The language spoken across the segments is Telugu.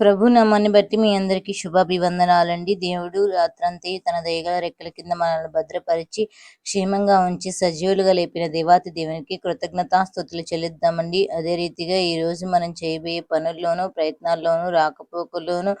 ప్రభు నామాన్ని బట్టి మీ అందరికీ శుభాభివందనాలండి. దేవుడు రాత్రంతా తన దయగల రెక్కల కింద మనల్ని భద్రపరిచి క్షేమంగా ఉంచి సజీవులుగా లేపిన దేవాతి దేవునికి కృతజ్ఞతాస్థుతులు చెల్లిద్దామండి. అదే రీతిగా ఈ రోజు మనం చేయబోయే పనుల్లోనూ ప్రయత్నాల్లోనూ రాకపోకల్లోనూ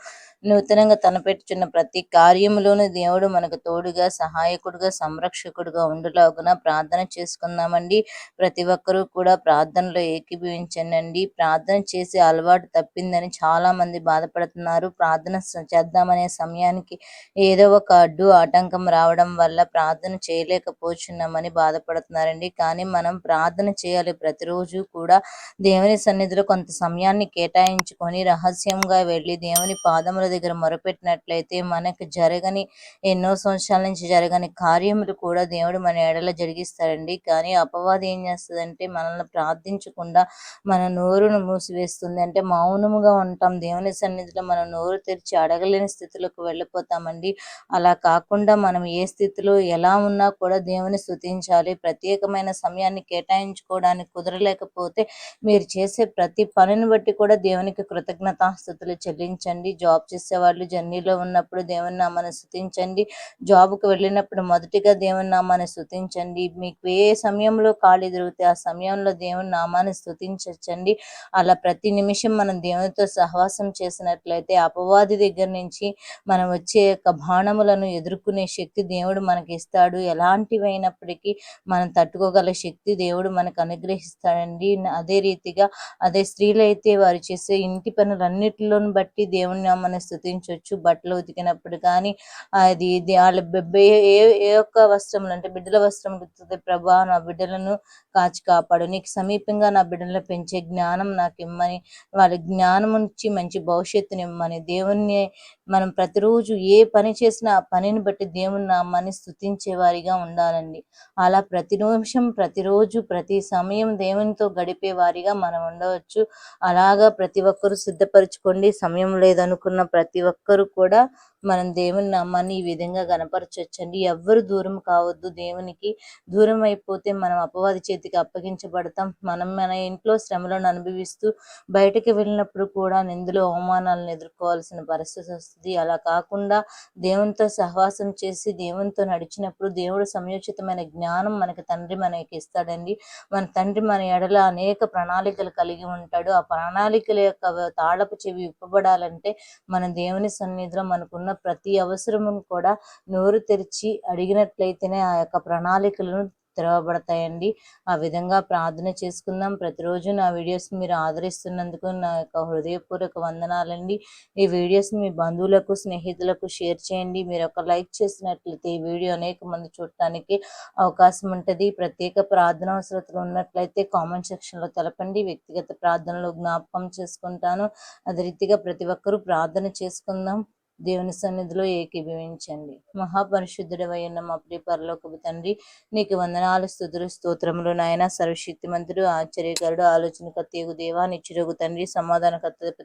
నూతనంగా తనపెట్టుచున్న ప్రతి కార్యములోనూ దేవుడు మనకు తోడుగా సహాయకుడుగా సంరక్షకుడుగా ఉండులాగున ప్రార్థన చేసుకుందామండి. ప్రతి ఒక్కరూ కూడా ప్రార్థనలో ఏకీభవించండి ప్రార్థన చేసే అలవాటు తప్పిందని చాలా మంది బాధపడుతున్నారు. ప్రార్థన చేద్దామనే సమయానికి ఏదో ఒక అడ్డు ఆటంకం రావడం వల్ల ప్రార్థన చేయలేకపోతున్నామని బాధపడుతున్నారండి. కానీ మనం ప్రార్థన చేయాలి. ప్రతిరోజు కూడా దేవుని సన్నిధిలో కొంత సమయాన్ని కేటాయించుకొని రహస్యంగా వెళ్ళి దేవుని పాదముల దగ్గర మొరపెట్టినట్లయితే మనకు జరగని ఎన్నో సంవత్సరాల నుంచి జరగని కార్యములు కూడా దేవుడు మన ఎడల జరిగిస్తారండి కానీ అపవాది ఏం చేస్తుందంటే మనల్ని ప్రార్థించకుండా మన నోరును మూసివేస్తుంది అంటే మౌనముగా ఉంటాం. దేవుని సన్నిధిలో మనం నోరు తెరిచి అడగలేని స్థితిలోకి వెళ్ళిపోతామండి. అలా కాకుండా మనం ఏ స్థితిలో ఎలా ఉన్నా కూడా దేవుని స్థుతించాలి ప్రత్యేకమైన సమయాన్ని కేటాయించుకోవడానికి కుదరలేకపోతే మీరు చేసే ప్రతి పనిని బట్టి కూడా దేవునికి కృతజ్ఞతాస్థుతులు చెల్లించండి. జాబ్ చేసేవాళ్ళు జర్నీలో ఉన్నప్పుడు దేవుని నామాన్ని స్థుతించండి జాబ్కు వెళ్ళినప్పుడు మొదటిగా దేవుని నామాన్ని స్థుతించండి మీకు ఏ సమయంలో ఖాళీ దొరికితే ఆ సమయంలో దేవుని నామాన్ని స్థుతించండి అలా ప్రతి నిమిషం మనం దేవునితో సహవాసం చేసినట్లయితే అపవాది దగ్గర నుంచి మనం వచ్చే యొక్క బాణములను ఎదుర్కొనే శక్తి దేవుడు మనకి ఇస్తాడు ఎలాంటివైనప్పటికీ మనం తట్టుకోగల శక్తి దేవుడు మనకు అనుగ్రహిస్తాడండి. అదే రీతిగా అదే స్త్రీలు అయితే వారు చేసే ఇంటి పనులన్నిటిలోని బట్టి దేవుణ్ణి మనం స్థుతించవచ్చు బట్టలు ఉతికినప్పుడు కానీ అది వాళ్ళ ఏ ఏ- యొక్క వస్త్రములు అంటే బిడ్డల వస్త్రం ఉతుకుతుంది ప్రభా నా బిడ్డలను కాచి కాపాడు. నీకు సమీపంగా నా బిడ్డలను పెంచే జ్ఞానం నాకు ఇమ్మని వాళ్ళ జ్ఞానం నుంచి మంచి భవిష్యత్తుని ఇమ్మని దేవుణ్ణి మనం ప్రతిరోజు ఏ పని చేసినా ఆ పనిని బట్టి దేవుని నామాన్ని స్థుతించే వారిగా ఉండాలండి. అలా ప్రతి నిమిషం ప్రతిరోజు ప్రతి సమయం దేవునితో గడిపే వారిగా మనం ఉండవచ్చు. అలాగా ప్రతి ఒక్కరూ సిద్ధపరచుకోండి. సమయం లేదనుకున్న ప్రతి ఒక్కరూ కూడా మనం దేవుని నామాన్ని ఈ విధంగా కనపరచొచ్చండి ఎవ్వరు దూరం కావద్దు దేవునికి. దూరం అయిపోతే మనం అపవాది చేతికి అప్పగించబడతాం. మనం మన ఇంట్లో శ్రమలను అనుభవిస్తూ బయటకు వెళ్ళినప్పుడు కూడా నిందులో అవమానాలను ఎదుర్కోవాల్సిన పరిస్థితి వస్తుంది. అలా కాకుండా దేవునితో సహవాసం చేసి దేవునితో నడిచినప్పుడు దేవుడు సమయోచితమైన జ్ఞానం మనకి తండ్రి మనకి ఇస్తాడండి. మన తండ్రి మన ఎడల అనేక ప్రణాళికలు కలిగి ఉంటాడు. ఆ ప్రణాళికల యొక్క తాళపు చెవి ఇప్పబడాలంటే మన దేవుని సన్నిధిలో మనకున్న ప్రతి అవసరమును కూడా నోరు తెరిచి అడిగినట్లయితేనే ఆ యొక్క ప్రణాళికలను తెరవబడతాయండి ఆ విధంగా ప్రార్థన చేసుకుందాం. ప్రతిరోజు నా వీడియోస్ మీరు ఆదరిస్తున్నందుకు నా యొక్క హృదయపూర్వక వందనాలండి. ఈ వీడియోస్ మీ బంధువులకు స్నేహితులకు షేర్ చేయండి. మీరు ఒక లైక్ చేసినట్లయితే ఈ వీడియో అనేక మంది చూడటానికి అవకాశం ఉంటుంది. ప్రత్యేక ప్రార్థన అవసరతలు ఉన్నట్లయితే కామెంట్ సెక్షన్లో తెలపండి. వ్యక్తిగత ప్రార్థనలో జ్ఞాపకం చేసుకుంటాను. అదే రీతిగా ప్రతి ఒక్కరూ ప్రార్థన చేసుకుందాం. దేవుని సన్నిధిలో ఏకీభవించండి. మహాపరిశుద్ధుడవైన మా ప్రియ పరలోకపు తండ్రి నీకు వందనాలు స్థుతులు స్తోత్రములు నాయన. సర్వశక్తిమంతుడు ఆశ్చర్యకరుడు ఆలోచన తీగు దేవా నిచ్చురగు తండ్రి సమాధాన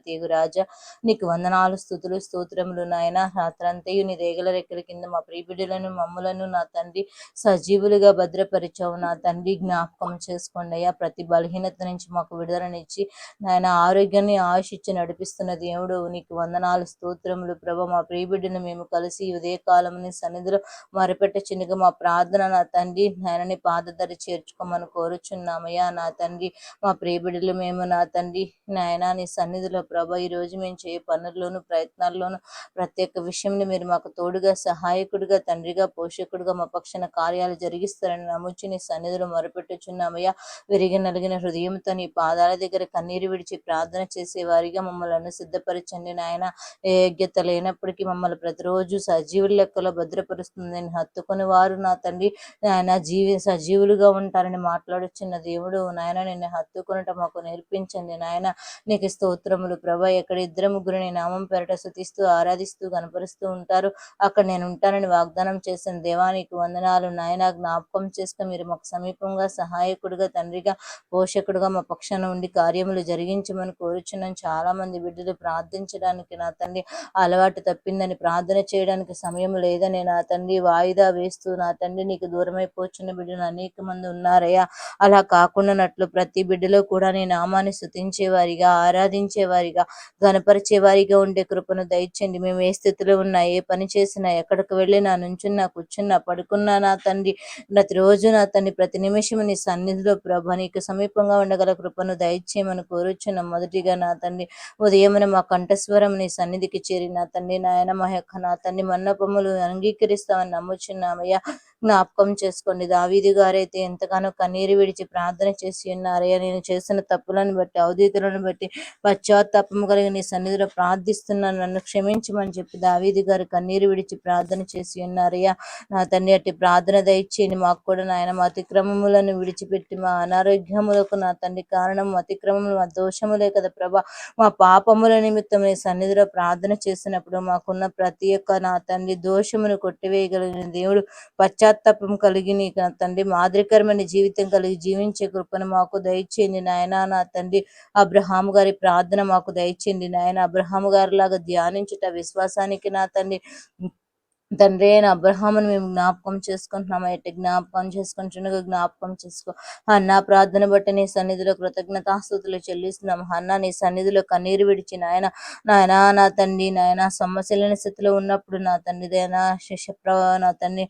తీగు రాజా. నీకు వందనాలు స్థుతులు స్తోత్రములు నాయన. రాత్రంతయు నీ రేగల రెక్కల కింద మా ప్రియబిడ్డలను మమ్ములను నా తండ్రి సజీవులుగా భద్రపరిచావు నా తండ్రి. జ్ఞాపకం చేసుకోండి అయ్యా. ప్రతి బలహీనత నుంచి మాకు విడుదలనిచ్చి నాయన. ఆరోగ్యాన్ని ఆయుష్ ఇచ్చి నడిపిస్తున్న దేవుడు నీకు వందనాలు స్తోత్రములు ప్రభు. మా ప్రియబిడ్డను మేము కలిసి ఉదయ కాలం సన్నిధిలో మరిపెట్ట చిన్నగా మా ప్రార్థన నా తండ్రి నాయనని పాదధరి చేర్చుకోమని కోరుచున్నామయ్యా. నా తండ్రి మా ప్రియబిడ్డలు మేము నా తండ్రి నాయన నీ సన్నిధిలో ప్రభ ఈ రోజు మేము చేయ పనుల్లోనూ ప్రయత్నాల్లోనూ ప్రతి ప్రత్యేక విషయంలో మీరు మాకు తోడుగా సహాయకుడిగా తండ్రిగా పోషకుడిగా మా పక్షాన కార్యాలు జరిగిస్తారని నమ్ముచి నీ సన్నిధిలో మొరపెట్టుచున్నామయ్యా. విరిగి నలిగిన హృదయంతో నీ పాదాల దగ్గర కన్నీరు విడిచి ప్రార్థన చేసే వారిగా మమ్మల్ని సిద్ధపరచండి నాయన. ఏ యోగ్యత లేనప్పటికీ మమ్మల్ని ప్రతిరోజు సజీవుల లెక్కలో భద్రపరుస్తుంది. నేను హత్తుకుని వారు నా తండ్రి నాయన జీవి సజీవులుగా ఉంటారని మాట్లాడుచున్న దేవుడు నాయన నిన్ను హత్తుకునట మాకు నేర్పించండి. నాయన నీకు స్తోత్రములు. ప్రభా ఎక్కడ ఇద్దరు ముగ్గురు నీ నామం పెరట శుతిస్తూ ఆరాధిస్తూ కనపరుస్తూ ఉంటారు అక్కడ నేను ఉంటానని వాగ్దానం చేసిన దేవానికి వందనాలు. నాయన జ్ఞాపకం చేసుకుని మీరు మాకు సమీపంగా సహాయకుడిగా తండ్రిగా పోషకుడుగా మా పక్షాన ఉండి కార్యములు జరిగించమని కోరుచున్నాను. చాలా మంది బిడ్డలు ప్రార్థించడానికి నా తండ్రి అలవాటు తప్పిందని ప్రార్థన చేయడానికి సమయం లేదని నా తండ్రి వాయిదా వేస్తూ నా తండ్రి నీకు దూరమైపోచున్న బిడ్డలు అనేక మంది ఉన్నారయ్యా. అలా కాకుండానట్లు ప్రతి బిడ్డలో కూడా నీ నామాన్ని స్థుతించేవారిగా ఆరాధించేవారిగా గనపరిచేవారిగా ఉండే కృపను దయచండి మేము ఏ స్థితిలో ఉన్నా ఏ పని చేసినా ఎక్కడికి వెళ్ళినా నుంచున్నా కూర్చున్నా పడుకున్నా నా తండ్రి ప్రతిరోజు నా తండ్రి ప్రతి నిమిషం నీ సన్నిధిలో ప్రభ నీకు సమీపంగా ఉండగల కృపను దయచేయమని కోరుచున్నాం మొదటిగా నా తండ్రి ఉదయమున మా కంఠస్వరం నీ సన్నిధికి చేరి నా తండ్రి నాయన మా యొక్క నా తండ్రి మన్నపములు అంగీకరిస్తామని నమ్ముచున్నామయ్యా. జ్ఞాపకం చేసుకోండి. దావీది గారైతే ఎంతగానో కన్నీరు విడిచి ప్రార్థన చేసి ఉన్నారయ్యా నేను చేసిన తప్పులను బట్టి అవధితులను బట్టి పశ్చాత్తాపము కలిగి నీ సన్నిధిలో ప్రార్థిస్తున్నాను. నన్ను క్షమించమని చెప్పి దావీది గారు కన్నీరు విడిచి ప్రార్థన చేసి ఉన్నారయ్యా నా తండ్రి అట్టి ప్రార్థన దయచేయండి. మాకు కూడా నాయన మా అతిక్రమములను విడిచిపెట్టి మా అనారోగ్యములకు నా తండ్రి కారణం అతిక్రమములు మా దోషములే కదా ప్రభా. మా పాపముల నిమిత్తం నీ సన్నిధిలో ప్రార్థన చేసినప్పుడు మాకున్న ప్రతి ఒక్క నా తండ్రి దోషమును కొట్టివేయగలిగిన దేవుడు పశ్చాత్తాపం కలిగి నీ నా తండ్రి మాదిరికరమైన జీవితం కలిగి జీవించే కృపను మాకు దయచేయండి నాయన. నా తండ్రి అబ్రహాం గారి ప్రార్థన మాకు దయచేయండి నాయన. అబ్రహాం గారి లాగా ధ్యానించుట విశ్వాసానికి నా తండ్రి తండ్రి అయిన అబ్రహామును మేము జ్ఞాపకం చేసుకుంటున్నాము? అయితే జ్ఞాపకం చేసుకుంటుండగా జ్ఞాపకం చేసుకో. అన్న ప్రార్థన బట్టి నీ సన్నిధిలో కృతజ్ఞతాస్తుతులు చెల్లిస్తున్నాం. అన్న నీ సన్నిధిలో కన్నీరు విడిచి నాయన నాయన నా తండ్రి నాయన సమస్యలేని స్థితిలో ఉన్నప్పుడు నా తండ్రి దైనా నా తండ్రి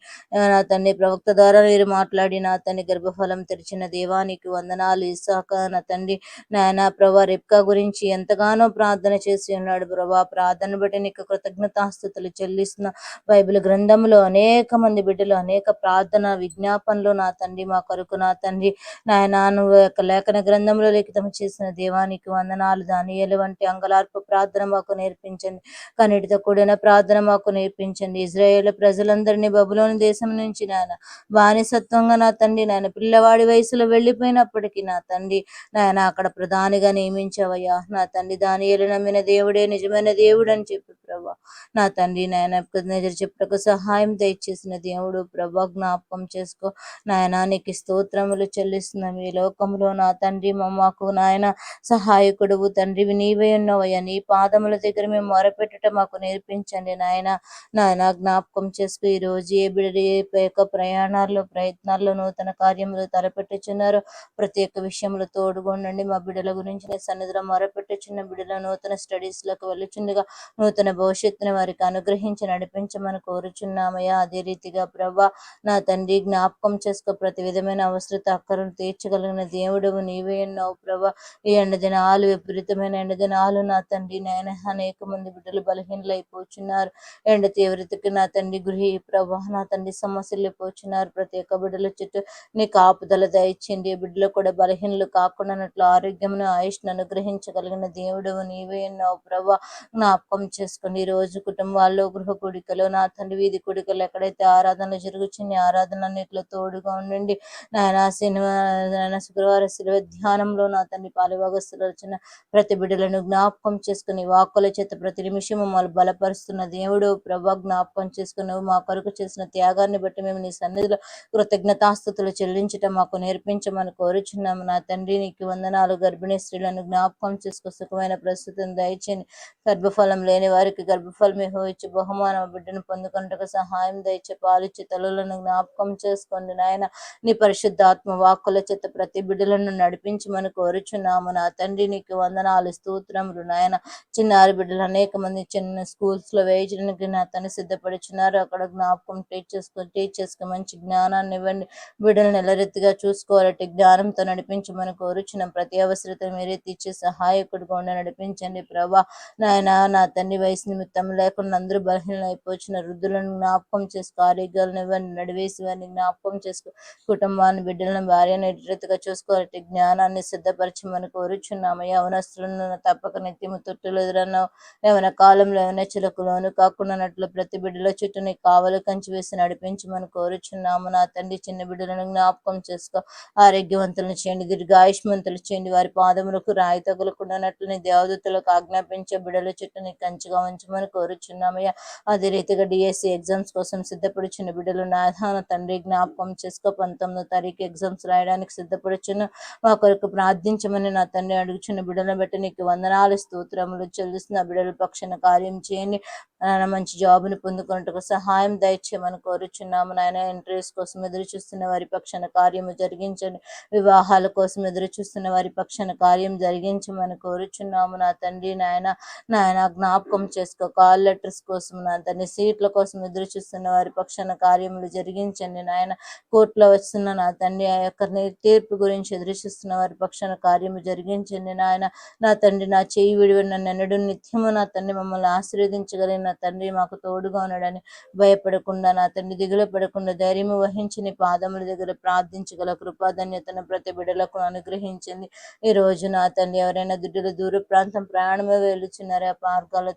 నా తండ్రి ప్రవక్త ద్వారా మీరు మాట్లాడి నా తండ్రి గర్భఫలం తెరిచిన దేవానికి వందనాలు. ఇసాక నా తండ్రి నాయన ప్రభా రిప్కా గురించి ఎంతగానో ప్రార్థన చేసి ఉన్నాడు. ప్రభా ప్రార్థన బట్టి నీకు కృతజ్ఞతాస్తుతులు చెల్లిస్తున్న. బైబిల్ గ్రంథంలో అనేక మంది బిడ్డలు అనేక ప్రార్థన విజ్ఞాపనలు నా తండ్రి మా కొరకు నా తండ్రి. నాయన నువ్వు యొక్క లేఖన గ్రంథంలో లిఖితం చేసిన దేవానికి వందనాలు దానియలు వంటి అంగలార్పు ప్రార్థన మాకు నేర్పించండి. కన్నిటితో కూడిన ప్రార్థన మాకు నేర్పించండి. ఇజ్రాయేల్ ప్రజలందరినీ బబులోని దేశం నుంచి నాయన బానిసత్వంగా నా తండ్రి నాయన పిల్లవాడి వయసులో వెళ్ళిపోయినప్పటికీ నా తండ్రి నాయన అక్కడ ప్రధానిగా నియమించవయ్యా. నా తండ్రి దానియలు నమ్మిన దేవుడే నిజమైన దేవుడు అని చెప్పి ప్రభా. నా తండ్రి నాయన నిజ చెప్పుటకు సహాయం దయచేసిన దేవుడు ప్రభా జ్ఞాపకం చేసుకో. నాయన నీకు స్తోత్రములు చెల్లిస్తున్నాం ఈ లోకంలో నా తండ్రి మాకు నాయన సహాయకుడు తండ్రివి నీవే ఉన్నవయ్యా నీ పాదముల దగ్గర మేము మొరపెట్టడం మాకు నేర్పించండి నాయన. నాయన జ్ఞాపకం చేసుకు. ఈ రోజు ఏ బిడ్డ ఏ యొక్క ప్రయాణాల్లో ప్రయత్నాల్లో నూతన కార్యములు తలపెట్టుచున్నారు ప్రతి ఒక్క విషయంలో తోడుగొండండి మా బిడ్డల గురించి సన్నిధిలో మొరపెట్టుచున్న బిడ్డల నూతన స్టడీస్లకు వెళ్ళుచుండగా నూతన భవిష్యత్తుని వారికి అనుగ్రహించి నడిపించమని కోరుచున్నామయ్యా. అదే రీతిగా ప్రభా నా తండ్రి జ్ఞాపకం చేసుకో. ప్రతి విధమైన అవసరత అక్కరను తీర్చగలిగిన దేవుడు నీవే అన్నావు ప్రభా. ఈ ఎండదినాలు విపరీతమైన ఎండదినాలు నా తండ్రి నాయన. అనేక మంది బిడ్డలు బలహీనలైపోతున్నారు ఎండ తీవ్రతకి నా తండ్రి గృహి ప్రభా నా తండ్రి సమస్యలు అయిపోతున్నారు ప్రతి ఒక్క బిడ్డల చుట్టూ నీ ఆపుదల దయచేయండి. బిడ్డలు కూడా బలహీనలు కాకుండానట్లు ఆరోగ్యమును ఆయుష్ను అనుగ్రహించగలిగిన దేవుడు నీవే అన్నావు ప్రభా. జ్ఞాపకం చేసుకుని ఈ రోజు కుటుంబాల్లో గృహ కుడికలో నా తండ్రి వీధి కుడికలు ఎక్కడైతే ఆరాధన జరుగుతుంది ఆరాధన అన్నిట్లో తోడుగా ఉండండి. నాయన శనివారం శుక్రవారం శిలువ ధ్యానంలో నా తండ్రి పాలుభాగస్తులు వచ్చిన ప్రతి బిడ్డలను జ్ఞాపకం చేసుకుని వాక్కుల చేత ప్రతి నిమిషం మమ్మల్ని బలపరుస్తున్న దేవుడు ప్రభా జ్ఞాపకం చేసుకుని మా కొరకు చేసిన త్యాగాన్ని బట్టి మేము నీ సన్నిధిలో కృతజ్ఞతాస్థుతులు చెల్లించటం మాకు నేర్పించమని కోరుచున్నాము. నా తండ్రి నీకు వందనాలు. గర్భిణీ స్త్రీలను జ్ఞాపకం చేసుకు సుఖమైన ప్రస్తుతం దయచేయండి. గర్భఫలం లేని వారికి గర్భఫలమే ఇచ్చి బహుమాన బిడ్డను పొందుకుంటకు సహాయం దయచే పాలిచ్చి తల్లులను జ్ఞాపకం చేసుకోండి నాయన. నీ పరిశుద్ధాత్మ వాక్కుల చేత ప్రతి బిడ్డలను నడిపించమని కోరుచున్నాము. నా తండ్రి నీకు వందనాలు. స్తోత్రములు నాయన. చిన్నారి బిడ్డలు అనేక మంది చిన్న స్కూల్స్లో వేయించడానికి నా తను సిద్ధపడుచున్నారు. అక్కడ జ్ఞాపకం టీచ్ చేసుకొని టీచ్ మంచి జ్ఞానాన్ని ఇవ్వండి. బిడ్డలను ఎల్లరెత్తిగా చూసుకోవాలంటే జ్ఞానంతో నడిపించమని కోరుచున్నాం. ప్రతి అవసరత మీరే తీర్చే సహాయకుడిగా ఉండి నడిపించండి. ప్రభా నాయన నా తండ్రి వయసు నిమిత్తం లేకుండా అందరూ బలహీనలు అయిపోచిన వృద్ధులను జ్ఞాపకం చేసుకో ఆరోగ్యాలను ఇవ్వండి నడివేసి వారిని జ్ఞాపకం చేసుకో కుటుంబాన్ని బిడ్డలను భార్యను ఎటురీతిగా చూసుకోవాలంటే జ్ఞానాన్ని సిద్ధపరచమని కోరుచున్నాము. యవనస్తులను తప్పక నిత్యము తొట్టులు ఎదురన్నావు. ఏమైనా కాలంలో ఏమైనా చిలకలోను కాకుండానట్లు ప్రతి బిడ్డల చుట్టూ నీ కావలి కంచి వేసి నడిపించమని కోరుచున్నాము. నా తండ్రి చిన్న బిడ్డలను జ్ఞాపకం చేసుకో. ఆరోగ్యవంతులను చేయండి దీర్ఘాయుష్మంతులు చేయండి. వారి పాదములకు రాయి తగులకుండానట్లు నీ దేవదూతలకు ఆజ్ఞాపించే బిడ్డల చుట్టూ నీ కంచిగా ఉంచమని కోరుచున్నామయ్యా అదే రీతిగా డిఎస్సి ఎగ్జామ్స్ కోసం సిద్ధపడుచున్న బిడ్డలు నాధాన తండ్రి జ్ఞాపకం చేసుకో. పంతొమ్మిదో తారీఖు ఎగ్జామ్స్ రాయడానికి సిద్ధపడుచున్న మా కొరకు ప్రార్థించమని నా తండ్రి అడుగుచున్న బిడ్డలను బట్టి నీకు వందనాలు స్తోత్రములు చెల్లిస్తున్న బిడ్డల పక్షాన కార్యం చేయండి. నాయన మంచి జాబుని పొందుకున్నట్టుకు సహాయం దయచేయమని కోరుచున్నాము. నాయన ఇంటర్వ్యూస్ కోసం ఎదురు చూస్తున్న వారి పక్షాన కార్యము జరిగించండి. వివాహాల కోసం ఎదురు చూస్తున్న వారి పక్షాన కార్యం జరిగించమని కోరుచున్నాము. నా తండ్రి నాయన నాయన జ్ఞాపకం చేసుకో కాల్ లెటర్స్ కోసం నా సీట్ల కోసం ఎదురు చూస్తున్న వారి పక్షాన కార్యములు జరిగించండి నాయన. కోర్టులో వస్తున్న నా తండ్రి ఆ యొక్క తీర్పు గురించి ఎదురు చూస్తున్న వారి పక్షాన కార్యము జరిగించండి నాయన. నా తండ్రి నా చేయి విడివి నన్ను ఎన్నడూ నిత్యము నా తండ్రి మమ్మల్ని ఆశీర్వదించగలిగిన నా తండ్రి మాకు తోడుగా ఉన్నాడని భయపడకుండా నా తండ్రి దిగులు పడకుండా ధైర్యము వహించిన పాదముల దగ్గర ప్రార్థించగల కృపాధన్యతను ప్రతి బిడలకు అనుగ్రహించింది ఈ రోజు నా తండ్రి ఎవరైనా దుడ్డుల దూర ప్రాంతం ప్రయాణమే వెళ్తున్నారో ఆ మార్గాల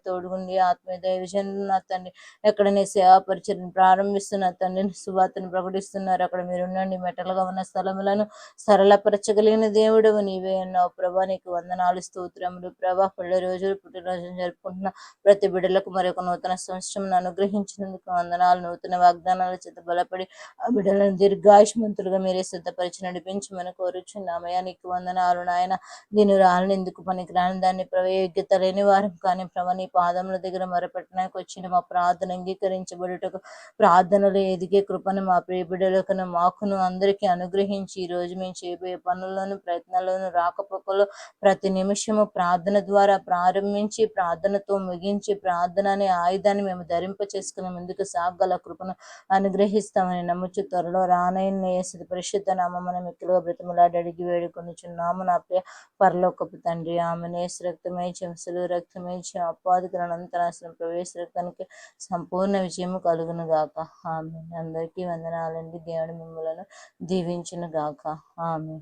తండ్రి ఆత్మీయ దైవజనులు నా తండ్రి ఎక్కడ నీ సేవా పరిచయం ప్రారంభిస్తున్న తండ్రి సువార్తను ప్రకటిస్తున్నారు. అక్కడ మీరు ఉండండి. మెటలుగా ఉన్న స్థలములను సరళపరచగలిగిన దేవుడు నీవే అన్నావు. ప్రభా నీకు వందనాలు స్తోత్రములు. ప్రభా పళ్ళ రోజులు పుట్టినరోజులు జరుపుకుంటున్న ప్రతి బిడ్డలకు మరొక నూతన సంవత్సరం అనుగ్రహించినందుకు వందనాలు. నూతన వాగ్దానాల చేత బలపడి ఆ బిడ్డలను దీర్ఘాయుష్మంతులుగా మీరే సిద్ధపరిచి నడిపించమని కోరుచున్నామయ్యా నీకు వందనాలు నాయన. దీని రాళ్ళని ఎందుకు పనికిరాని దాన్ని ప్రయోగ్యత లేని వారం కానీ ప్రభా నీ పాదముల దగ్గర మొరపెట్టడానికి వచ్చిన మా ప్రార్థన అంగీకరించబడుటకు ప్రార్థనలు ఎదిగే కృపను మా ప్రియ మాకును అందరికీ అనుగ్రహించి ఈ రోజు మేము చేయబోయే పనుల్లోనూ ప్రయత్నాల్లోనూ రాకపోకలు ప్రతి నిమిషము ప్రార్థన ద్వారా ప్రారంభించి ప్రార్థనతో ముగించి ప్రార్థన అనే ఆయుధాన్ని మేము ధరింప చేసుకుని ముందుకు సాగల కృపను అనుగ్రహిస్తామని నమ్ముచు త్వరలో రానయ్య యేసు పరిశుద్ధ నామమున మిక్కులుగా బ్రతిమలాడి అడిగి వేడుకొనుచున్నాము నా ప్రియ పరలోకపు తండ్రి. ఆమె రక్తమే చెంసలు రక్తమే అపాధికరణంతరాశ్రం ప్రవేశ సంపూర్ణ విజయము కలుగును గాక. ఆమె అందరికీ వందనాలండి. దేవుడు మిమ్మలను దీవించును గాక. ఆమె